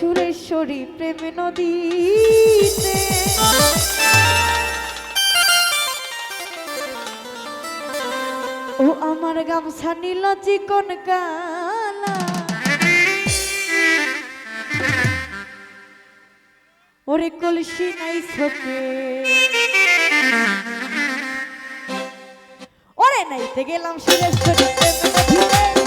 সুরেশ্বরী প্রেম নদীতে। ও আমার গামছা নীল চিকন কালা। ওরে কলসি নাই সকে ওরে নাইতে গেলাম সুরেশ্বরী প্রেম নদীতে।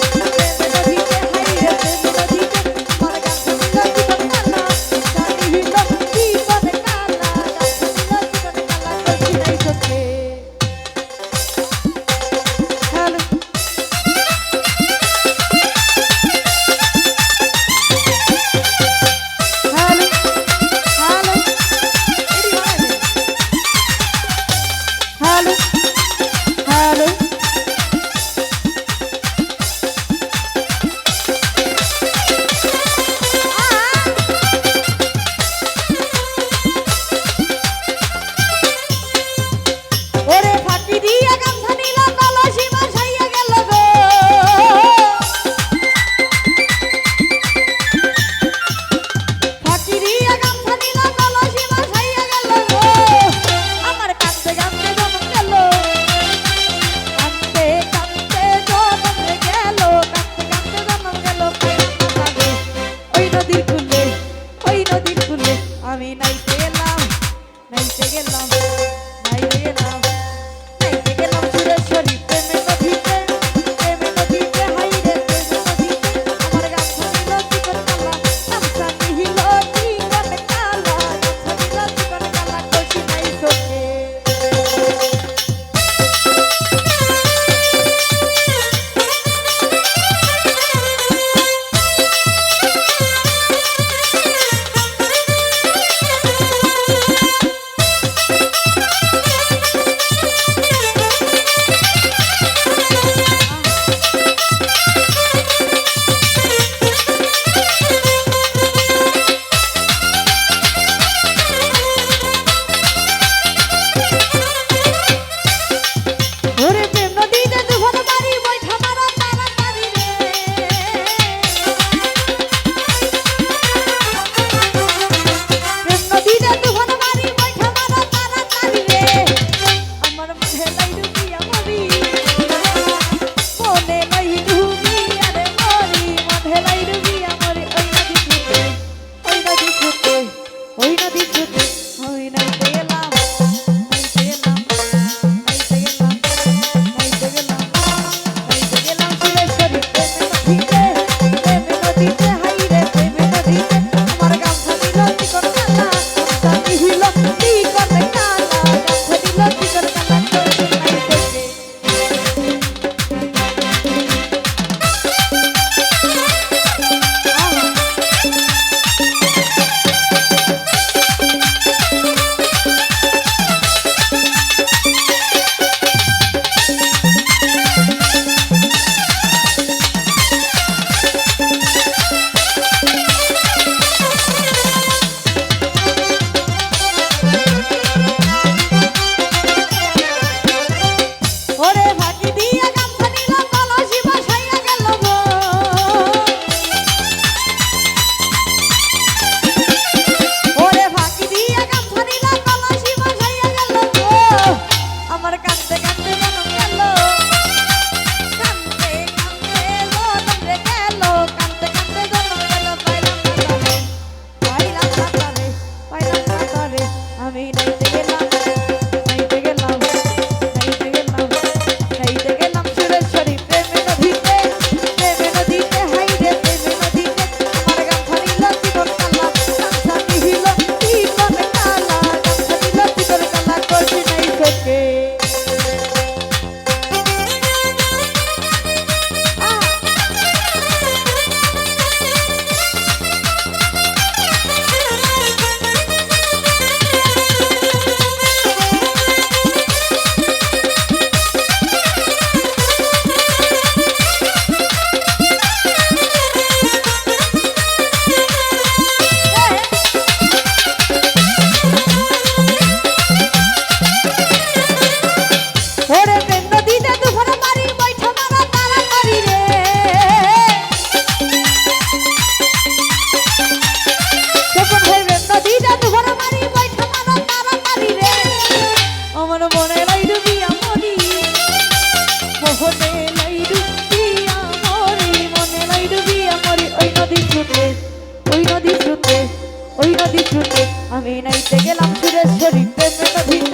নদী নদী ছুটে আমি নাইতে গেলাম সুরেশ্বরী প্রেমে নদী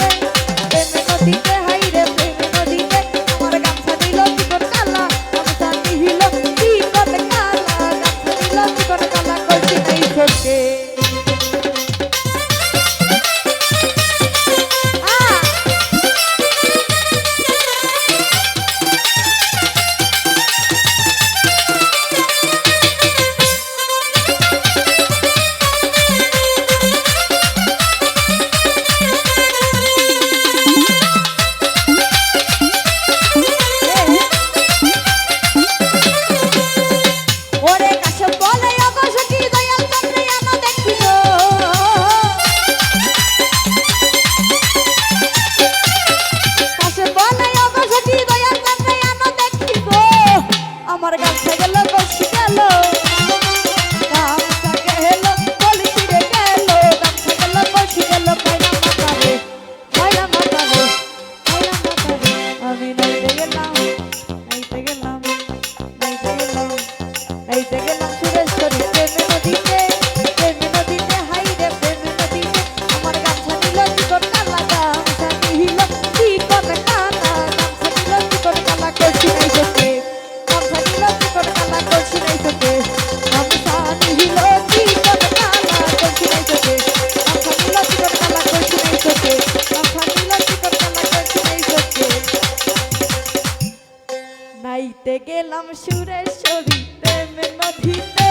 এই থেকে সুরেশ্বরী প্রেম নদীতে